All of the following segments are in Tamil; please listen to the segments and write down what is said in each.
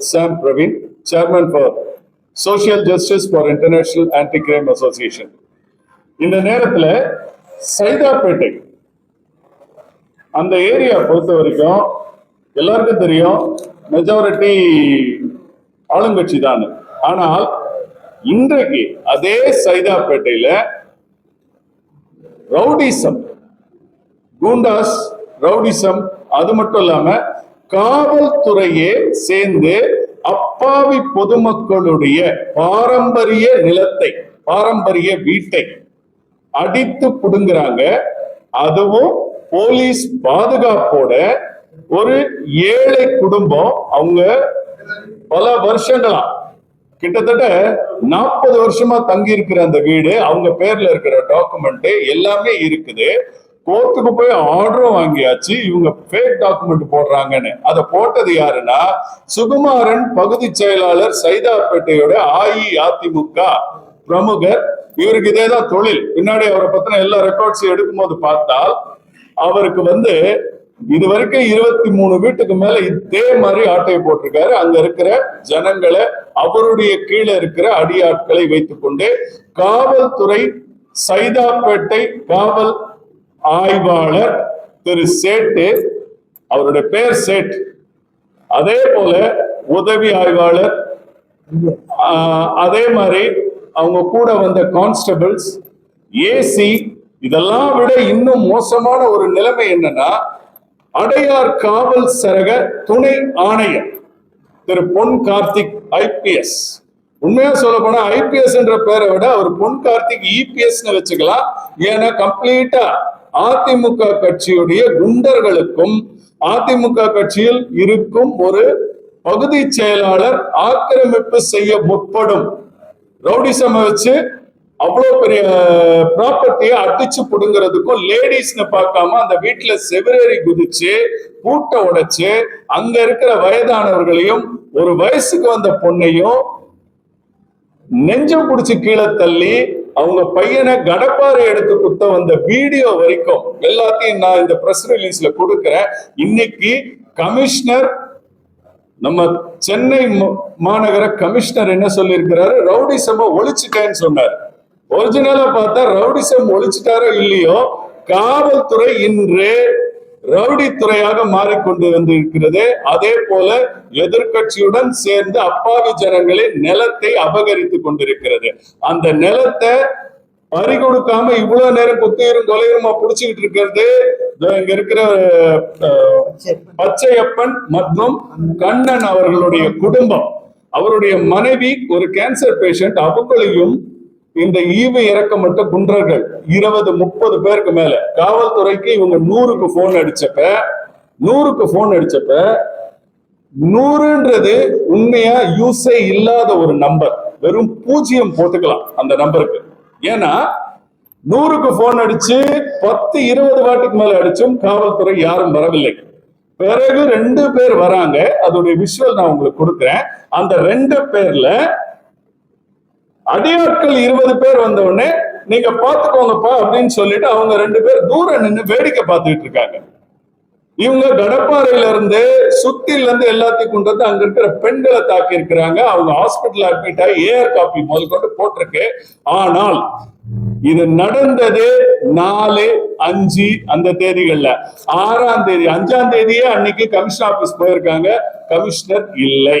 Sam Praveen, Chairman for Social Justice for International Anti-Crime Association. இந்த நேரத்துல சைதாப்பேட்டை அந்த ஏரியா பொறுத்த வரைக்கும் எல்லாருக்கும் தெரியும் மெஜாரிட்டி ஆளுங்கட்சி தான் ஆனால் இன்றைக்கு அதே சைதாப்பேட்டையில ரவுடிசம் கூண்டாஸ் ரவுடிசம் அது மட்டும் இல்லாம காவல்துறையே சேர்ந்து அப்பாவி பொதுமக்களுடைய பாரம்பரிய நிலத்தை பாரம்பரிய வீட்டை அடித்து புடுங்குறாங்க. அதுவும் போலீஸ் பாதுகாப்போட ஒரு ஏழை குடும்பம் அவங்க பல வருஷங்களா கிட்டத்தட்ட நாற்பது வருஷமா தங்கி இருக்கிற அந்த வீடு அவங்க பேர்ல இருக்கிற டாக்குமெண்ட் எல்லாமே இருக்குது. கோர்ட்டுக்கு போய் ஆர்டரும் வாங்கியாச்சு இவங்க ஃபேக் டாக்குமெண்ட் போடுறாங்கன்னு. அதை போட்டது யாருன்னா சுகுமாரன் பகுதி செயலாளர் சைதாப்பேட்டையோட அஇஅதிமுக பிரமுகர். இவருக்கு இதேதான் தொழில். பின்னாடி அவரை பத்தின எல்லா ரெக்கார்ட்ஸையும் எடுக்கும்போது பார்த்தால் அவருக்கு வந்து இது வரைக்கும் இருபத்தி மூணு வீட்டுக்கு மேல இதே மாதிரி ஆட்டையை போட்டிருக்காரு. அங்க இருக்கிற ஜனங்களை அவருடைய கீழே இருக்கிற அடியாட்களை வைத்துக்கொண்டு காவல்துறை சைதாப்பேட்டை காவல் ஆய்வாளர் திரு சேட்டு அவருடைய பெயர் சேட். அதே போல உதவி ஆய்வாளர் அதே மாதிரி அவங்க கூட வந்த கான்ஸ்டபிள்ஸ் ஏசி இதெல்லாம் விட இன்னும் மோசமான ஒரு நிலைமை என்னன்னா அடையார் காவல் சரக துணை ஆணையர் திரு பொன் கார்த்திக் ஐபிஎஸ் உண்மையா சொல்ல போனா ஐபிஎஸ் என்ற பேரை விட அவர் பொன் கார்த்திக் இபிஎஸ் வச்சுக்கலாம். ஏன்னா கம்ப்ளீட்டா அதிமுக கட்சியுடைய குண்டர்களுக்கும் அதிமுக கட்சியில் இருக்கும் ஒரு பகுதி செயலாளர் ஆக்கிரமிப்பு செய்ய முற்படும். ரவுடிசம் வச்சு அவ்வளவு பெரிய ப்ராப்பர்ட்டியை அடிச்சு புடுங்கிறதுக்கும் லேடிஸ்னு பார்க்காம அந்த வீட்டுல செவிரேறி குதிச்சு கூட்ட உடைச்சு அங்க இருக்கிற வயதானவர்களையும் ஒரு வயசுக்கு வந்த பொண்ணையும் நெஞ்சம் பிடிச்சி கீழே தள்ளி அவங்க பையனை கடப்பாறை எடுத்து குத்த வந்த வீடியோ வரைக்கும் எல்லாத்தையும் நான் இந்த பிரஸ் ரிலீஸ்ல கொடுக்கிறேன். இன்னைக்கு கமிஷனர் நம்ம சென்னை மாநகர கமிஷனர் என்ன சொல்லியிருக்கிறாரு? ரவுடிசம ஒழிச்சிட்டேன்னு சொன்னார். ஒரிஜினலா பார்த்தா ரவுடிசம் ஒழிச்சிட்டாரோ இல்லையோ? காவல்துறை இன்று ரவுடி துறையாக மாறிக்கொண்டு வந்து இருக்கிறது அதே போல எதிர்க்கட்சியுடன் சேர்ந்து அப்பாவி ஜனங்களின் நிலத்தை அபகரித்து கொண்டிருக்கிறது. அந்த நிலத்தை பறி கொடுக்காம இவ்வளவு நேரம் குத்திரும் கொலையுமா புடிச்சுக்கிட்டு இருக்கிறது? இங்க இருக்கிற பச்சையப்பன் மற்றும் கண்ணன் அவர்களுடைய குடும்பம். அவருடைய மனைவி ஒரு கேன்சர் பேஷண்ட் அவங்களையும் இந்த ஈவு இறக்கப்பட்ட குன்றர்கள் இருபது முப்பது பேருக்கு மேல. காவல்துறைக்கு இவங்க நூறுக்கு போன் அடிச்சப்ப நூறுக்கு போன் அடிச்சப்ப நூறுன்றது உண்மையா யூஸே இல்லாத ஒரு நம்பர். வெறும் பூஜ்ஜியம் போட்டுக்கலாம் அந்த நம்பருக்கு. ஏன்னா நூறுக்கு போன் அடிச்சு பத்து இருபது வாட்டுக்கு மேல அடிச்சும் காவல்துறை யாரும் வரவில்லை. பிறகு ரெண்டு பேர் வராங்க. அதோடைய விஷுவல் நான் உங்களுக்கு கொடுக்குறேன். அந்த ரெண்டு பேர்ல அடியாட்கள் இருபது பேர் வந்த உடனே நீங்க பாத்துக்கோங்கப்பா அப்படின்னு சொல்லிட்டு அவங்க ரெண்டு பேர் தூரம் நின்று வேடிக்கை பார்த்துட்டு இருக்காங்க. இவங்க கடப்பாறையில இருந்து சுத்தில இருந்து எல்லாத்தையும் கொண்டு வந்து அங்க இருக்கிற பெண்களை தாக்கி இருக்கிறாங்க அவங்க ஹாஸ்பிட்டல் அட்மிட் ஆகி ஏஆர் காப்பி முதல் கொண்டு போட்டிருக்கு. ஆனால் இது நடந்தது நாலு அஞ்சு அந்த தேதிகள்ல. ஆறாம் தேதி அஞ்சாம் தேதியே அன்னைக்கு கமிஷன் ஆபீஸ் போயிருக்காங்க. கமிஷனர் இல்லை.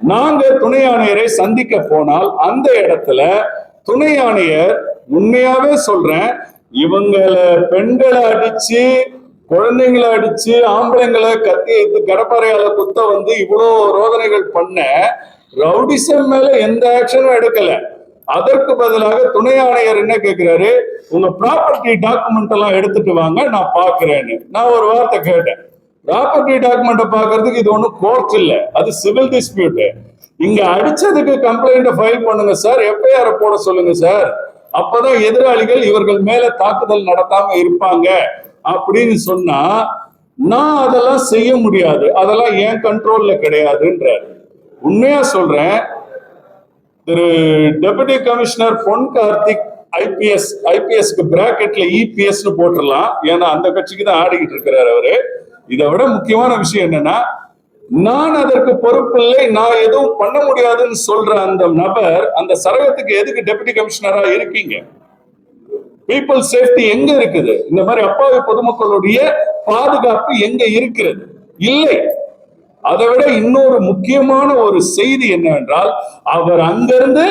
நாங்க துணை ஆணையரை சந்திக்க போனால் அந்த இடத்துல துணை ஆணையர் உண்மையாவே சொல்றேன் இவங்களை பெண்களை அடிச்சு குழந்தைங்களை அடிச்சு ஆம்பளைங்களை கத்தி எடுத்து கடப்பாறையால குத்த வந்து இவ்வளோ ரோதனைகள் பண்ண ரவுடிசம் மேல எந்த ஆக்ஷனும் எடுக்கல. அதற்கு பதிலாக துணை ஆணையர் என்ன கேட்கிறாரு உங்க ப்ராப்பர்ட்டி டாக்குமெண்ட் எல்லாம் எடுத்துட்டு வாங்க நான் பாக்குறேன்னு நான் ஒரு வார்த்தை கேட்டேன். ப்ராப்பர்ட்டி டாக்குமெண்ட்டை பார்க்கறதுக்கு இது ஒன்றும் கோர்ட் இல்லை. அது சிவில் டிஸ்பியூட்டு இங்க அடிச்சதுக்கு கம்ப்ளைண்ட்டை ஃபைல் பண்ணுங்க சார். எஃப்ஐஆர் போட சொல்லுங்க சார். அப்பதான் எதிராளிகள் இவர்கள் மேல தாக்குதல் நடத்தாம இருப்பாங்க அப்படின்னு சொன்னா நான் அதெல்லாம் செய்ய முடியாது. அதெல்லாம் என் கண்ட்ரோல்ல கிடையாதுன்றார். உண்மையா சொல்றேன். திரு டெபுட்டி கமிஷனர் பொன் கார்த்திக் ஐபிஎஸ் ஐபிஎஸ்க்கு பிராக்கெட்ல இபிஎஸ்னு போட்டுடலாம். ஏன்னா அந்த கட்சிக்கு தான் ஆடிக்கிட்டு இருக்கிறார் அவரு. இதை விட முக்கியமான விஷயம் என்னன்னா நான் அதற்கு பொறுப்பில்லை நான் எதுவும் பண்ண முடியாதுன்னு சொல்ற அந்த நபர் அந்த சரகத்துக்கு எதுக்கு டெபுட்டி கமிஷனரா இருக்கீங்க? பீப்புள் சேஃப்டி எங்க இருக்குது? இந்த மாதிரி அப்பாவி பொதுமக்களுடைய பாதுகாப்பு எங்க இருக்கிறது? இல்லை. அதை விட இன்னொரு முக்கியமான ஒரு செய்தி என்னவென்றால் அவர் அங்கிருந்து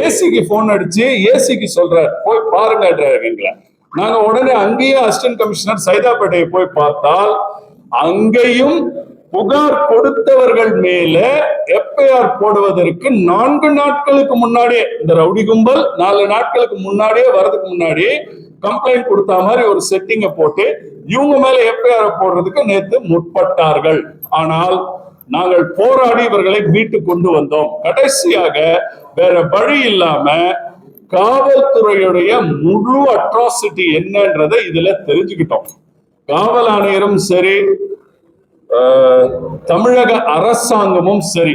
ஏசிக்கு போன் அடிச்சு ஏசிக்கு சொல்றார் போய் பாருங்க எங்களை நாங்க உடனே அங்கேயே அசிஸ்டன்ட் கமிஷனர் சைதாப்பேட்டையை போய் பார்த்தால் அங்கேயும் புகார் கொடுத்தவர்கள் மேல எஃப்ஐஆர் போடுவதற்கு நான்கு நாட்களுக்கு முன்னாடியே இந்த ரவுடி கும்பல் நாலு நாட்களுக்கு முன்னாடியே வரதுக்கு முன்னாடி கம்ப்ளைண்ட் கொடுத்த மாதிரி ஒரு செட்டிங்கை போட்டு இவங்க மேல எஃப்ஐஆர் போடுறதுக்கு நேத்து முற்பட்டார்கள். ஆனால் நாங்கள் போராடி இவர்களை மீட்டு கொண்டு வந்தோம். கடைசியாக வேற வழி இல்லாம காவல்துறையுடைய முழு அட்ராசிட்டி என்னன்றதை இதுல தெரிஞ்சுக்கிட்டோம். காவல் ஆணையரும் சரி தமிழக அரசாங்கமும் சரி.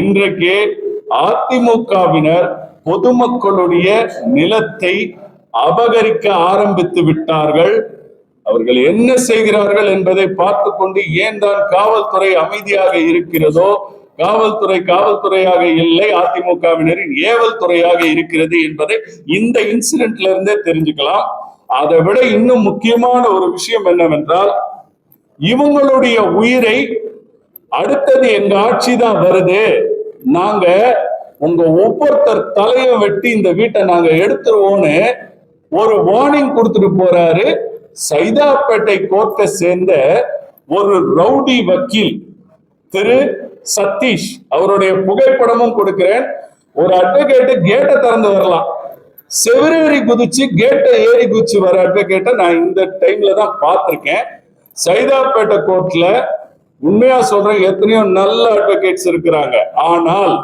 இன்றைக்கு அதிமுகவினர் பொதுமக்களுடைய நிலத்தை அபகரிக்க ஆரம்பித்து விட்டார்கள். அவர்கள் என்ன செய்கிறார்கள் என்பதை பார்த்து கொண்டு ஏன் தான் காவல்துறை அமைதியாக இருக்கிறதோ காவல்துறை காவல்துறையாக இல்லை அதிமுகவினரின் ஏவல் துறையாக இருக்கிறது என்பதை இந்த இன்சிடென்ட்ல இருந்தே தெரிஞ்சுக்கலாம். அதை விட இன்னும் முக்கியமான ஒரு விஷயம் என்னவென்றால் இவங்களுடைய உயிரை அடுத்தது எங்க ஆட்சி தான் வருது. நாங்க உங்க ஒவ்வொருத்தர் தலையை வெட்டி இந்த வீட்டை நாங்க எடுத்துருவோம்னு ஒரு வார்னிங் கொடுத்துட்டு போறாரு. சைதாப்பேட்டை கோர்ட்டை சேர்ந்த ஒரு ரவுடி வக்கீல் திரு சதீஷ். அவருடைய புகைப்படமும் கொடுக்கிறேன். ஒரு அட்வொகேட்டு கேட்டை திறந்து வரலாம். செவிரேறி குதிச்சு கேட்டை ஏறி குதிச்சு வர அட்வொகேட்டை நான் இந்த டைம்ல தான் பார்த்திருக்கேன். சைதாப்பேட்டை கோர்ட்ல உண்மையா சொல்றேன் எத்தனையோ நல்ல அட்வொகேட்ஸ் இருக்கிறாங்க. ஆனால்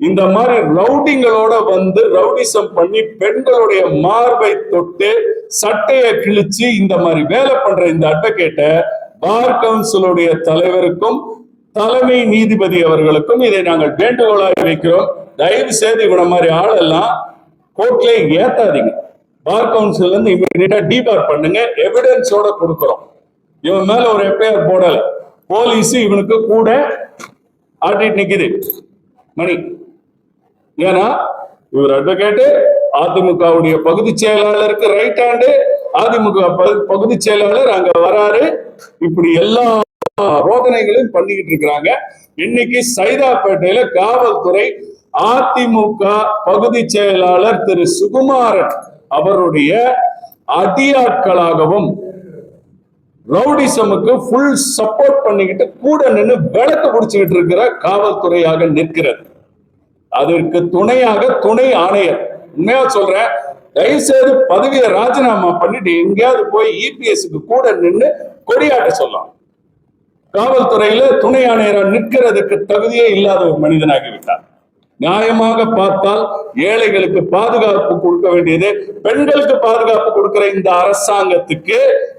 இந்த மாதிரி ரவுடிங்களோட வந்து ரவுடிசம் பண்ணி பெண்களுடைய மார்பை தொட்டு சட்டையை கிழிச்சு இந்த மாதிரி வேலை பண்ற இந்த அட்வொகேட்டை பார் கவுன்சிலுடைய தலைவருக்கும் தலைமை நீதிபதி அவர்களுக்கும் இதை நாங்கள் வேண்டுகோளாக வைக்கிறோம். தயவு செய்து இவன மாதிரி ஆளெல்லாம் கோர்ட்ல ஏத்தாதீங்க. பார் கவுன்சில் இருந்து இமீடியட்டா டிபார் பண்ணுங்க. எவிடன்ஸோட கொடுக்குறோம். இவன் மேல ஒரு எஃப்ஐஆர் போடல. போலீஸ் இவனுக்கு கூட ஆட்டிட்டு நிக்குது. மணி. ஏன்னா இவர் அட்வொகேட்டு அதிமுகவுடைய பகுதி செயலாளருக்கு ரைட் ஹேண்டு அதிமுக பகு- பகுதி செயலாளர் அங்க வராரு. இப்படி எல்லா ரோதனைகளையும் பண்ணிக்கிட்டு இருக்கிறாங்க. இன்னைக்கு சைதாப்பேட்டையில காவல்துறை அதிமுக பகுதி செயலாளர் திரு சுகுமாரன் அவருடைய அடியாட்களாகவும் ரவுடிசமுக்கு ஃபுல் சப்போர்ட் பண்ணிக்கிட்டு கூட நின்று விளக்கு பிடிச்சுக்கிட்டு இருக்கிற காவல்துறையாக நிற்கிறது. அதற்கு துணையாக துணை ஆணையர். உண்மையா சொல்றேன் தயவு செய்து பதவியை ராஜினாமா பண்ணிட்டு எங்கேயாவது போய் இபிஎஸ்க்கு கூட நின்று கொடியாட்ட சொல்லலாம். காவல்துறையில துணை ஆணையரா நிற்கிறதுக்கு தகுதியே இல்லாத ஒரு மனிதனாகிவிட்டார். நியாயமாக பார்த்தால் ஏழைகளுக்கு பாதுகாப்பு கொடுக்க வேண்டியது பெண்களுக்கு பாதுகாப்பு கொடுக்கிற இந்த அரசாங்கத்துக்கு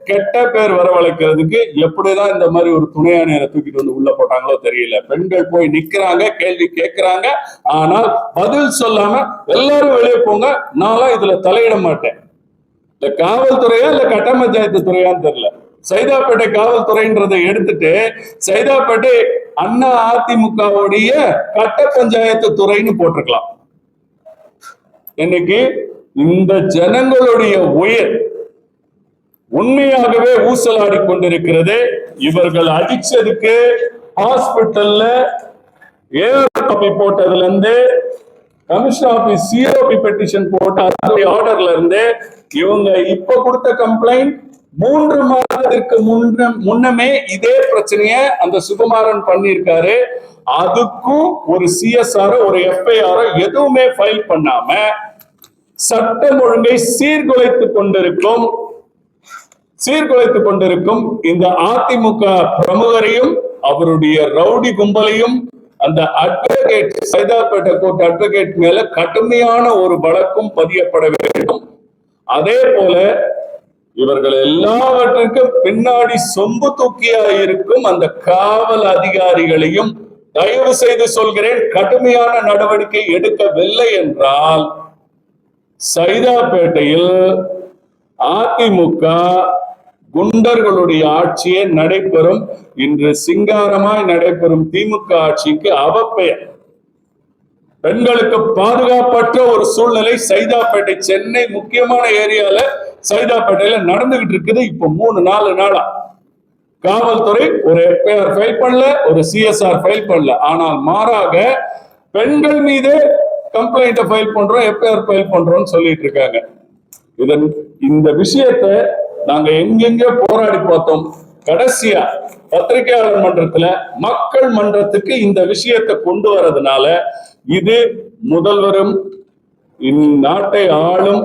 கெட்ட பேர் வரவழைக்கிறதுக்கு எப்படிதான் இந்த மாதிரி ஒரு துணையா நேரம் தூக்கிட்டு வந்து உள்ள போட்டாங்களோ தெரியல. பெண்கள் போய் நிக்கிறாங்க கேள்வி கேட்கிறாங்க ஆனால் பதில் சொல்லாம எல்லாரும் வெளியே போங்க நான்லாம் இதுல தலையிட மாட்டேன். இந்த காவல்துறையா இல்ல கட்ட பஞ்சாயத்து துறையான்னு தெரியல. சைதாப்பேட்டை காவல்துறைன்றதை எடுத்துட்டு சைதாப்பேட்டை அண்ணா அதிமுகவுடைய கட்ட பஞ்சாயத்து துறைன்னு போட்டிருக்கலாம். இன்னைக்கு இந்த ஜனங்களுடைய உயிர் உண்மையாகவே ஊசலாடி கொண்டிருக்கிறது. இவர்கள் அடிச்சதுக்கு ஹாஸ்பிட்டல்ல ஏஆர் போட்டதுல இருந்து கமிஷன் ஆபீஸ் சிஓபி பெட்டிஷன் போட்ட அதனுடைய ஆர்டர்ல இருந்து இவங்க இப்ப கொடுத்த கம்ப்ளைண்ட் மூன்று மாதத்திற்கு முன்ன முன்னமே இதே பிரச்சனைய அந்த சுகுமாரன் பண்ணியிருக்காரு. அதுக்கும் ஒரு சிஎஸ்ஆர் ஒரு எஃப்ஐஆர் எதுவுமே ஃபைல் பண்ணாம சட்டம் ஒழுங்கை சீர்குலைத்துக் கொண்டிருக்கும். சீர்குலைத்துக் கொண்டிருக்கும் இந்த அதிமுக பிரமுகரையும் அவருடைய ரவுடி கும்பலையும் அந்த அட்வொகேட் சைதாப்பேட்டை கோர்ட் அட்வொகேட் மேல கடுமையான ஒரு வழக்கும் பதியப்பட வேண்டும். அதே போல இவர்கள் எல்லாவற்றுக்கும் பின்னாடி சொம்பு தூக்கியா இருக்கும் அந்த காவல் அதிகாரிகளையும் தயவு செய்து சொல்கிறேன் கடுமையான நடவடிக்கை எடுக்கவில்லை என்றால் சைதாப்பேட்டையில் அதிமுக குண்டர்களுடைய ஆட்சியே நடைபெறும். இன்று சிங்காரமாய் நடைபெறும் திமுக ஆட்சிக்கு அவப்பெயர். பெண்களுக்கு பாதுகாப்பற்ற ஒரு சூழ்நிலை சைதாப்பேட்டை சென்னை முக்கியமான ஏரியால சைதாப்பேட்டையில நடந்துகிட்டு இருக்குது. இப்ப மூணு நாலு நாளா காவல்துறை ஒரு எஃப்ஐஆர் ஃபைல் பண்ணல ஒரு சிஎஸ்ஆர் ஃபைல் பண்ணல. ஆனால் மாறாக பெண்கள் மீதே கம்ப்ளைண்ட் ஃபைல் பண்றோம் எஃப்ஐஆர் ஃபைல் பண்றோம்னு சொல்லிட்டு இருக்காங்க. இதன் இந்த விஷயத்தை நாங்க எங்கெங்க போராடி பார்த்தோம். கடைசியா பத்திரிகையாளர் மன்றத்துல மக்கள் மன்றத்துக்கு இந்த விஷயத்தை கொண்டு வரதுனால இது முதல்வரும் இந்நாட்டை ஆளும்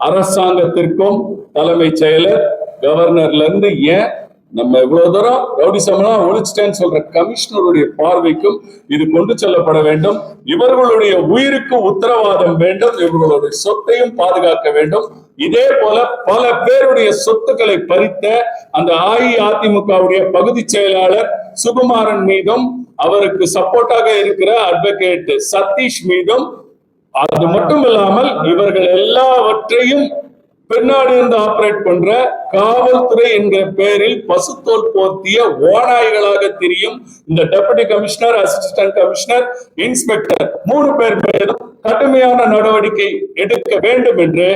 அரசாங்கத்திற்கும் தலைமைச் செயலர் கவர்னர்ல இருந்து ஏன் நம்ம இவ்வளவு தூரம் ரவுடிசம்லாம் ஒழிச்சிட்டேன்னு சொல்ற கமிஷனருடைய பார்வைக்கும் இது கொண்டு செல்லப்பட வேண்டும். இவர்களுடைய உயிருக்கு உத்தரவாதம் வேண்டும். இவர்களுடைய சொத்தையும் பாதுகாக்க வேண்டும். இதே போல பல பேருடைய சொத்துக்களை பறித்த அந்த அஇஅதிமுகவுடைய பகுதி செயலாளர் சுகுமாரன் மீதும் அவருக்கு சப்போர்ட்டாக இருக்கிற அட்வொகேட் சதீஷ் மீதும் அது மட்டும் இல்லாமல் இவர்கள் எல்லாவற்றையும் பின்னாடி இருந்து ஆபரேட் பண்ற காவல்துறை என்கிற பெயரில் பசுத்தோல் போர்த்திய ஓநாய்களாக தெரியும். இந்த deputy commissioner assistant commissioner inspector மூணு பேர் மீதும் கடுமையான நடவடிக்கை எடுக்க வேண்டும் என்று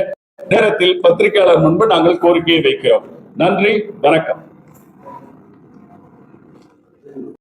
நேரத்தில் பத்திரிகையாளர் முன்பு நாங்கள் கோரிக்கையை வைக்கிறோம். நன்றி வணக்கம்.